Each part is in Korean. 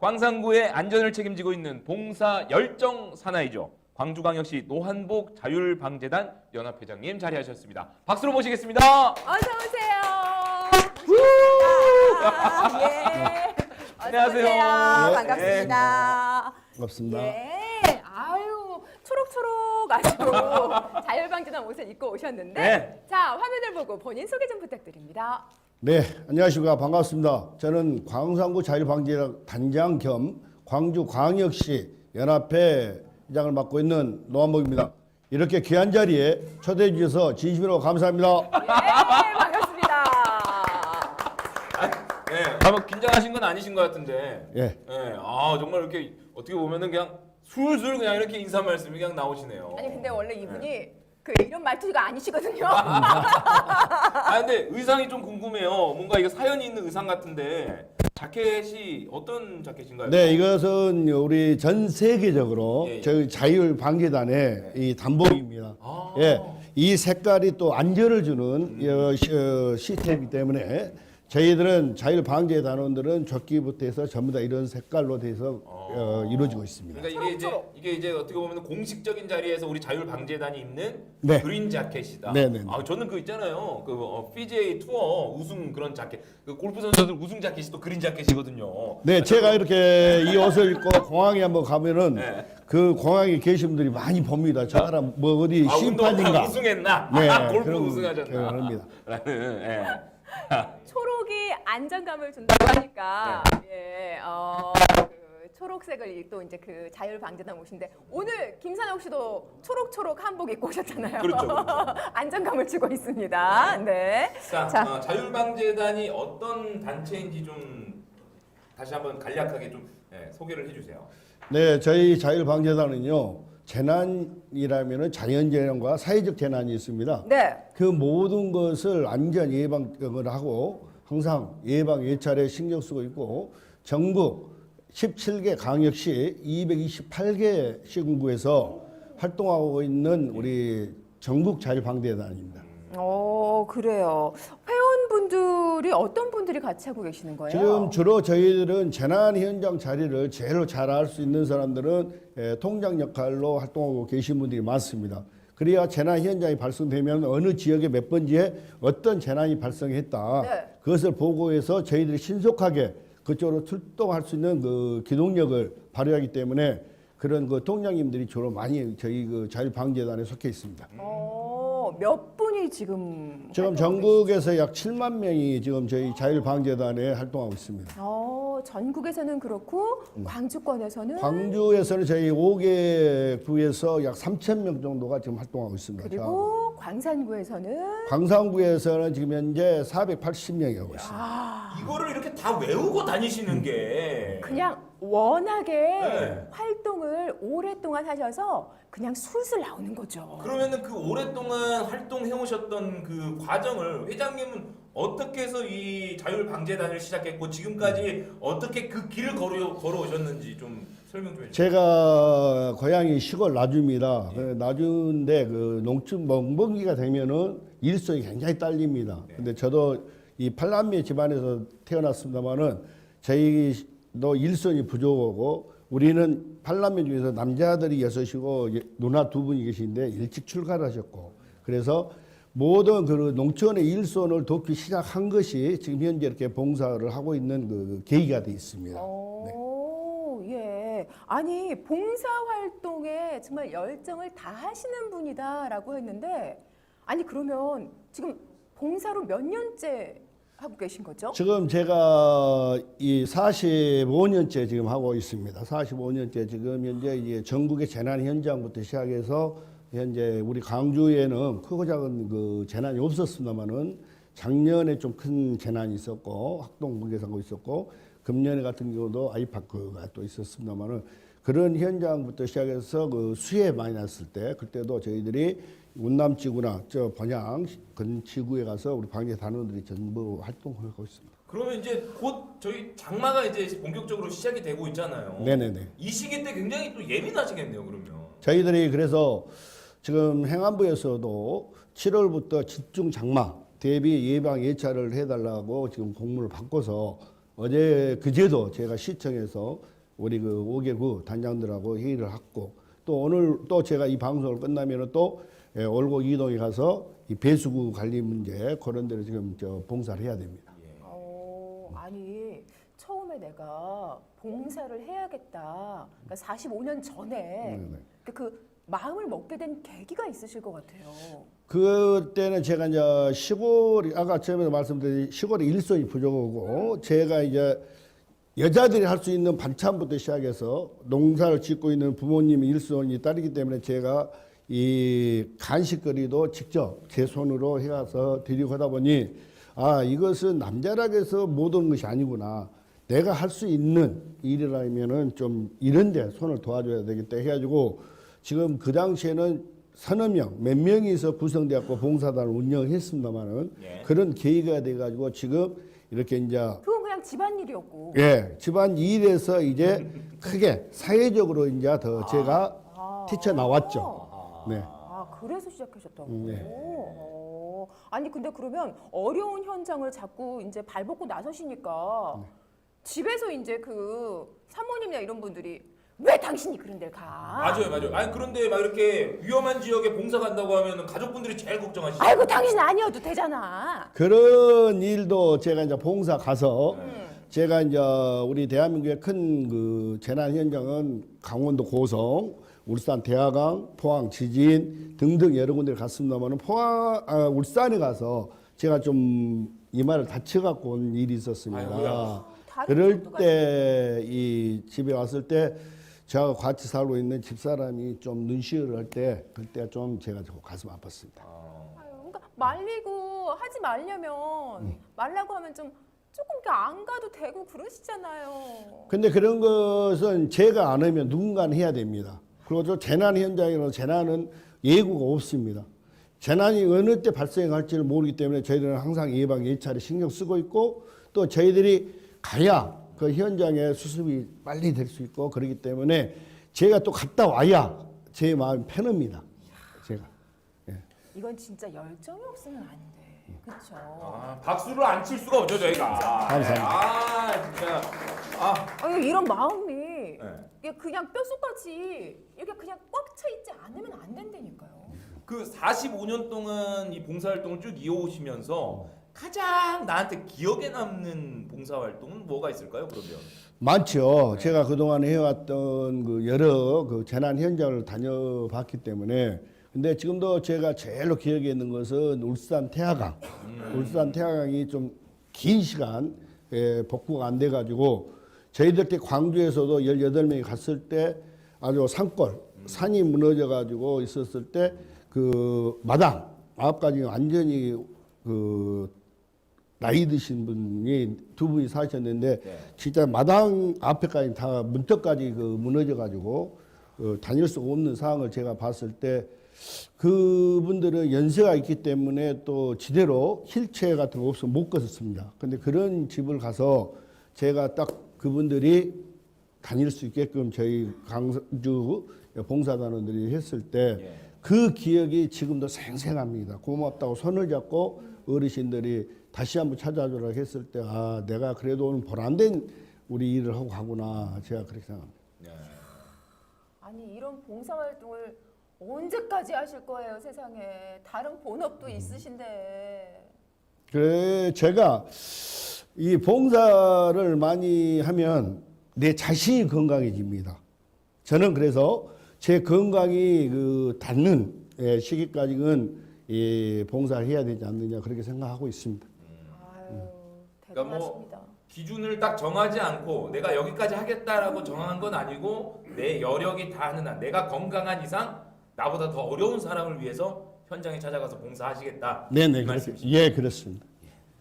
광산구의 안전을 책임지고 있는 봉사 열정 사나이죠. 광주광역시 노한복 자율방재단 연합회장님 자리하셨습니다. 박수로 모시겠습니다. 어서 오세요. 예. 어서 안녕하세요. 오세요. 네. 반갑습니다. 반갑습니다. 예. 아유 초록초록 아주 자율방지단 옷을 입고 오셨는데 네. 자 화면을 보고 본인 소개 좀 부탁드립니다. 네, 안녕하십니까. 반갑습니다. 저는 광산구 자율방지단 단장 겸 광주광역시 연합회 회장을 맡고 있는 노한복입니다. 이렇게 귀한 자리에 초대해 주셔서 진심으로 감사합니다. 예 반갑습니다. 네, 아마 긴장하신 건 아니신 것 같은데. 예. 네, 아 정말 이렇게 어떻게 보면은 그냥 술술 그냥 이렇게 인사 말씀이 그냥 나오시네요. 아니 근데 원래 이분이 그 이런 말투가 아니시거든요. 아 근데 의상이 좀 궁금해요. 뭔가 이거 사연이 있는 의상 같은데 자켓이 어떤 자켓인가요? 네, 이것은 우리 전 세계적으로 예, 예. 저희 자율방지단의 이 단복입니다. 아. 예, 이 색깔이 또 안전을 주는 어, 시- 어, 시스템이기 때문에 저희들은 자율방재 단원들은 조끼부터 해서 전부 다 이런 색깔로 돼서 어, 이루어지고 있습니다. 그러니까 이게 이제 초록초록. 이게 이제 어떻게 보면 공식적인 자리에서 우리 자율 방재단이 입는 네. 그린 자켓이다. 네, 네, 네. 아 저는 그 있잖아요. 그 어, PGA 투어 우승 그런 자켓. 그 골프 선수들 우승 자켓이 또 그린 자켓이거든요. 네, 제가 이렇게 이 옷을 입고 공항에 한번 가면은 네. 그 공항에 계신 분들이 많이 봅니다. 저 사람 뭐 어디 아, 심판인가? 우승했나? 네, 아, 골프 그런 우승하셨나? 경험을 합니다. 라는 예. 안정감을 준다고 하니까 네. 예, 어, 그 초록색을 또 이제 그 자율 방재단 옷인데 오늘 김산옥 씨도 초록초록 한복 입고 오셨잖아요. 그렇죠, 그렇죠. 안정감을 주고 있습니다. 네. 자, 자. 어, 자율방재단이 어떤 단체인지 좀 다시 한번 간략하게 좀 예, 소개를 해주세요. 네, 저희 자율방재단은요. 재난이라면은 자연재난과 사회적 재난이 있습니다. 네. 그 모든 것을 안전 예방을 하고 항상 예방 예찰에 신경 쓰고 있고 전국 17개 강역시 228개 시군구에서 활동하고 있는 우리 전국 자율방재단입니다. 어, 그래요. 회원분들이 어떤 분들이 같이 하고 계시는 거예요? 지금 주로 저희들은 재난 현장 자리를 제일 잘 알 수 있는 사람들은 에, 통장 역할로 활동하고 계신 분들이 많습니다. 그래야 재난 현장이 발생되면 어느 지역에 몇 번지에 어떤 재난이 발생했다. 네. 그것을 보고해서 저희들이 신속하게 그쪽으로 출동할 수 있는 그 기동력을 발휘하기 때문에 그런 그 통장님들이 주로 많이 저희 그 자율방재단에 속해 있습니다. 어, 몇 분이 지금 지금 활동하고 전국에서 약 7만 명이 지금 저희 자율방재단에 활동하고 있습니다. 어, 전국에서는 그렇고 음. 광주권에서는 광주에서는 저희 5개 구에서 약 3천 명 정도가 지금 활동하고 있습니다. 그리고 광산구에서는 광산구에서는 지금 현재 480명이 하고 있습니다. 이거를 이렇게 다 외우고 다니시는 게 그냥 워낙에 네. 활동을 오랫동안 하셔서 그냥 술술 나오는 거죠. 그러면은 그 오랫동안 활동해 오셨던 그 과정을 회장님은 어떻게 해서 이 자율 방재단을 시작했고 지금까지 어떻게 그 길을 걸어 걸어오셨는지 좀 설명 좀 해주세요. 제가 고향이 시골 나주입니다. 그 나주인데 그 농촌 멍멍이가 되면은 일손이 굉장히 딸립니다. 근데 저도 이 팔남매 집안에서 태어났습니다만은 저희도 일손이 부족하고 우리는 팔남매 중에서 남자들이 여섯이고 예, 누나 두 분이 계신데 일찍 출가하셨고 그래서 모든 그 농촌의 일손을 돕기 시작한 것이 지금 현재 이렇게 봉사를 하고 있는 그 계기가 돼 있습니다. 오, 예. 아니, 봉사 활동에 정말 열정을 다 하시는 분이다라고 했는데, 아니, 그러면 지금 봉사로 몇 년째 하고 계신 거죠? 지금 제가 이 45년째 지금 하고 있습니다. 45년째 지금 현재 이제 전국의 재난 현장부터 시작해서 현재 우리 광주에는 크고 작은 그 재난이 없었습니다만은 작년에 좀 큰 재난이 있었고 학동 붕괴사고 있었고 금년에 같은 경우도 아이파크가 또 있었습니다만은 그런 현장부터 시작해서 그 수해 많이 났을 때 그때도 저희들이 운남지구나 저 번양 근 지구에 가서 우리 방재 단원들이 전부 활동하고 있습니다. 그러면 이제 곧 저희 장마가 이제 본격적으로 시작이 되고 있잖아요. 네네네. 이 시기 때 굉장히 또 예민하시겠네요, 그러면. 저희들이 그래서 지금 행안부에서도 7월부터 집중 장마 대비 예방 예찰을 해달라고 지금 공문을 바꿔서 어제 그제도 제가 시청에서 우리 그 5개구 단장들하고 회의를 했고 또 오늘 또 제가 이 방송을 끝나면은 또 예, 올고 이동에 가서 이 배수구 관리 문제 그런 데를 지금 저 봉사를 해야 됩니다. 어, 아니 처음에 내가 봉사를 해야겠다. 그러니까 45년 전에 네, 네. 그, 그 마음을 먹게 된 계기가 있으실 것 같아요. 그때는 제가 이제 시골이 아까 처음에 말씀드린 시골에 일손이 부족하고 제가 이제 여자들이 할 수 있는 반찬부터 시작해서 농사를 짓고 있는 부모님 일손이 딸이기 때문에 제가 이 간식거리도 직접 제 손으로 해가서 드리고 하다 보니 아 이것은 남자라고 해서 모든 것이 아니구나 내가 할 수 있는 일이라면은 좀 이런 데 손을 도와줘야 되겠다 해가지고 지금 그 당시에는 서너 명, 몇 명이서 구성되었고 봉사단을 운영했습니다만은 예. 그런 계기가 돼가지고 지금 이렇게 이제 그건 그냥 집안일이었고. 예 집안 일에서 이제 크게 사회적으로 이제 더 제가 아. 티쳐 나왔죠. 네. 아 그래서 시작하셨다고. 네. 어. 아니 근데 그러면 어려운 현장을 자꾸 이제 발벗고 나서시니까 네. 집에서 이제 그 사모님이나 이런 분들이 왜 당신이 그런 데를 가? 맞아요, 맞아요. 아니 그런데 막 이렇게 위험한 지역에 봉사 간다고 하면 가족분들이 제일 걱정하시죠. 아이고 당신 아니어도 되잖아. 그런 일도 제가 이제 봉사 가서 음. 제가 이제 우리 대한민국의 큰 그 재난 현장은 강원도 고성, 울산 대화강, 포항 지진 등등 여러 군데를 갔습니다만은 포항 아, 울산에 가서 제가 좀 이마를 다쳐 갖고 온 일이 있었습니다. 아이고야. 다른 그럴 것도 때 이 집에 왔을 때 저하고 같이 살고 있는 집사람이 좀 눈시울을 할 때 그때 좀 제가 좀 가슴 아팠습니다. 아유, 그러니까 말리고 하지 말려면 말라고 하면 좀 조금 이렇게 안 가도 되고 그러시잖아요. 근데 그런 것은 제가 안 하면 누군가는 해야 됩니다. 그리고 또 재난 현장에는 재난은 예고가 없습니다. 재난이 어느 때 발생할지를 모르기 때문에 저희들은 항상 예방 예찰에 신경 쓰고 있고 또 저희들이 가야 그 현장에 수습이 빨리 될 수 있고 그렇기 때문에 제가 또 갔다 와야 제 마음이 편합니다. 제가. 이건 진짜 열정이 없으면 안 돼. 그렇죠. 아, 박수를 안 칠 수가 없죠 저희가. 감사합니다. 아 진짜. 아. 아유, 이런 마음이 네. 이게 그냥 뼛속까지 이렇게 그냥 꽉 차 있지 않으면 안 된다니까요. 그 45년 동안 이 봉사활동을 쭉 이어오시면서 가장 나한테 기억에 남는 봉사활동은 뭐가 있을까요? 그러면 많죠. 제가 그동안 해왔던 그 여러 그 재난 현장을 다녀봤기 때문에 근데 지금도 제가 제일로 기억에 있는 것은 울산 태화강. 울산 태화강이 좀 긴 시간 예, 복구가 안 돼가지고 저희들 때 광주에서도 18명이 갔을 때 아주 산골, 산이 무너져가지고 있었을 때 그 마당 앞까지 완전히 그 나이 드신 분이 두 분이 사셨는데 네. 진짜 마당 앞에까지 다 문턱까지 그 무너져 가지고 어, 다닐 수가 없는 상황을 제가 봤을 때 그분들은 연세가 있기 때문에 또 지대로 힐체어 같은 거 없으면 못 걷었습니다. 근데 그런 집을 가서 제가 딱 그분들이 다닐 수 있게끔 저희 강주 봉사단원들이 했을 때 예. 그 기억이 지금도 생생합니다. 고맙다고 손을 잡고 어르신들이 다시 한번 찾아주라 했을 때, 아, 내가 그래도 오늘 보람된 우리 일을 하고 가구나. 제가 그렇게 생각합니다. 네. 아니 이런 봉사 활동을 언제까지 하실 거예요, 세상에. 다른 본업도 있으신데. 그래, 제가 이 봉사를 많이 하면 내 자신이 건강해집니다. 저는 그래서 제 건강이 그 닿는 예, 시기까지는 이 봉사를 해야 되지 않느냐 그렇게 생각하고 있습니다. 그러니까 뭐 대단하십니다. 기준을 딱 정하지 않고 내가 여기까지 하겠다라고 정한 건 아니고 내 여력이 닿는 한 내가 건강한 이상 나보다 더 어려운 사람을 위해서 현장에 찾아가서 봉사하시겠다. 네네, 이 그렇습니다. 말씀이시죠? 예, 그렇습니다.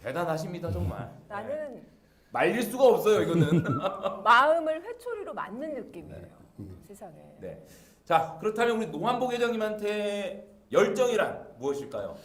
대단하십니다 정말. 네. 나는 말릴 수가 없어요 이거는. 마음을 회초리로 맞는 느낌이에요. 세상에. 네. 자 그렇다면 우리 노한복 회장님한테 열정이란 무엇일까요?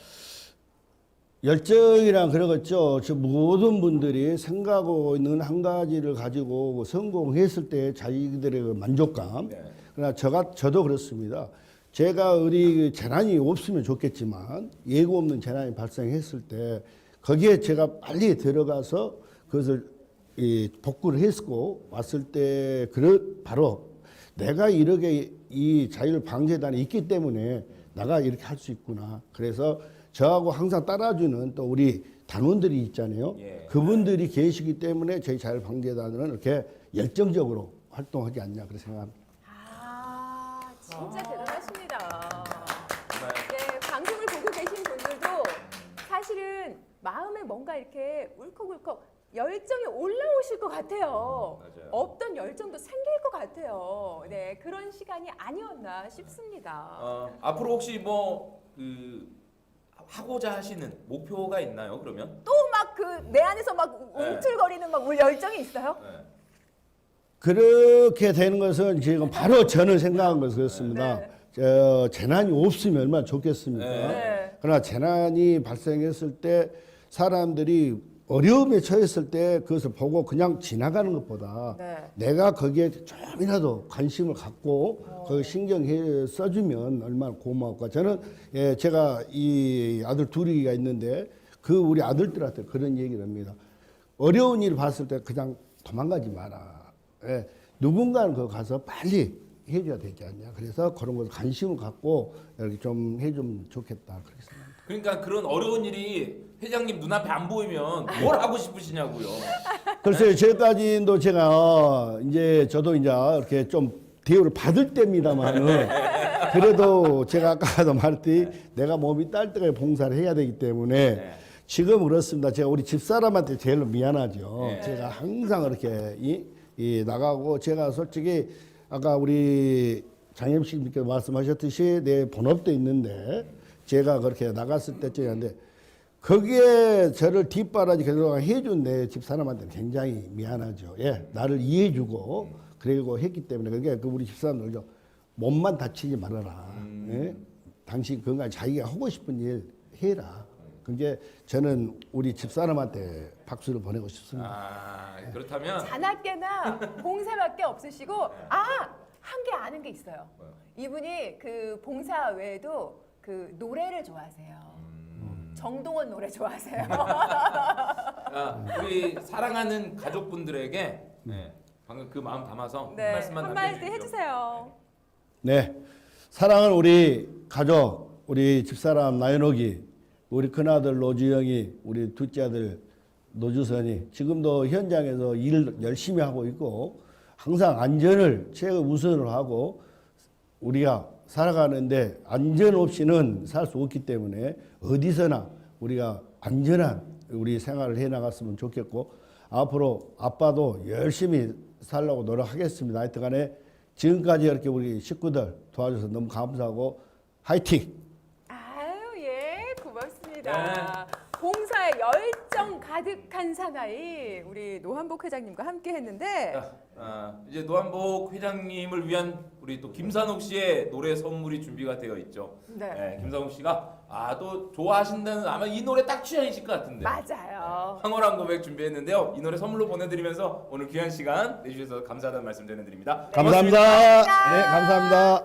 열정이란 그러겠죠. 저 모든 분들이 생각하고 있는 한 가지를 가지고 성공했을 때 자기들의 그 만족감. 네. 그러나 저가 저도 그렇습니다. 제가 우리 재난이 없으면 좋겠지만 예고 없는 재난이 발생했을 때 거기에 제가 빨리 들어가서 그것을 이 복구를 했고 왔을 때 그러 바로 내가 이렇게 이 자율 방재단에 있기 때문에 나가 이렇게 할 수 있구나. 그래서 저하고 항상 따라주는 또 우리 단원들이 있잖아요. 예. 그분들이 계시기 때문에 저희 자율 방재단은 이렇게 열정적으로 활동하지 않냐 그렇게 생각합니다. 아, 진짜 대단하십니다. 네, 방송을 보고 계신 분들도 사실은 마음에 뭔가 이렇게 울컥울컥 열정이 올라오실 것 같아요. 맞아요. 없던 열정도 생길 것 같아요. 네, 그런 시간이 아니었나 싶습니다. 어, 앞으로 혹시 뭐 그 하고자 하시는 목표가 있나요? 그러면? 또 막 그 내 안에서 막 네. 움틀거리는 막 울- 열정이 있어요? 네. 그렇게 되는 것은 지금 바로 저는 생각한 것은 그렇습니다. 네. 저 재난이 없으면 얼마나 좋겠습니까? 네. 그러나 재난이 발생했을 때 사람들이 어려움에 처했을 때 그것을 보고 그냥 지나가는 것보다 네. 내가 거기에 좀이라도 관심을 갖고 거기 신경 해 써주면 얼마나 고마울까. 저는 예, 제가 이 아들 둘이가 있는데 그 우리 아들들한테 그런 얘기를 합니다. 어려운 일 봤을 때 그냥 도망가지 마라. 예, 누군가는 그 가서 빨리 해줘야 되지 않냐. 그래서 그런 것을 관심을 갖고 이렇게 좀 해주면 좋겠다. 그렇게 생각합니다. 그러니까 그런 어려운 일이 회장님 눈앞에 안 보이면 뭘 하고 싶으시냐고요. 글쎄요, 제까지도 제가 이제 저도 이제 이렇게 좀 대우를 받을 때입니다만은 그래도 제가 아까도 말했듯이 내가 몸이 딸 때까지 봉사를 해야 되기 때문에 네. 지금 그렇습니다. 제가 우리 집사람한테 제일 미안하죠. 네. 제가 항상 이렇게 이, 이 나가고 제가 솔직히 아까 우리 장ем식님께서 말씀하셨듯이 내 본업도 있는데 제가 그렇게 나갔을 때쯤인데 거기에 저를 뒷바라지 그동안 해준 내 집사람한테 굉장히 미안하죠. 예, 나를 이해해주고 그리고 했기 때문에 그게 그 우리 집사람들도 몸만 다치지 말아라. 예? 당신 건강 자기가 하고 싶은 일 해라. 그게 저는 우리 집사람한테 박수를 보내고 싶습니다. 아 그렇다면 자나깨나 봉사밖에 없으시고 아한개 아는 게 있어요. 이분이 그 봉사 외에도 그 노래를 좋아하세요. 음. 정동원 노래 좋아하세요. 아, 우리 사랑하는 가족분들에게 네, 방금 그 마음 담아서 한 네, 말씀만 한 말씀 남겨주십시오. 해주세요. 네. 사랑하는 우리 가족, 우리 집사람 나연옥이, 우리 큰아들 노주영이, 우리 둘째 아들 노주선이 지금도 현장에서 일 열심히 하고 있고 항상 안전을 최고 우선으로 하고 우리가 살아가는데 안전 없이는 살 수 없기 때문에 어디서나 우리가 안전한 우리 생활을 해 나갔으면 좋겠고 앞으로 아빠도 열심히 살려고 노력하겠습니다. 하여튼간에 지금까지 이렇게 우리 식구들 도와줘서 너무 감사하고 화이팅! 아유 예 고맙습니다. 네. 봉사에 열정 가득한 사나이 우리 노한복 회장님과 함께 했는데 자, 아, 이제 노한복 회장님을 위한 우리 또 김산욱 씨의 노래 선물이 준비가 되어 있죠. 네. 네, 김산욱 씨가 아 또 좋아하신다는 아마 이 노래 딱 취향이실 것 같은데. 맞아요. 황홀한 고백 준비했는데요. 이 노래 선물로 보내드리면서 오늘 귀한 시간 내주셔서 감사하다는 말씀 전해드립니다. 감사합니다. 네, 감사합니다.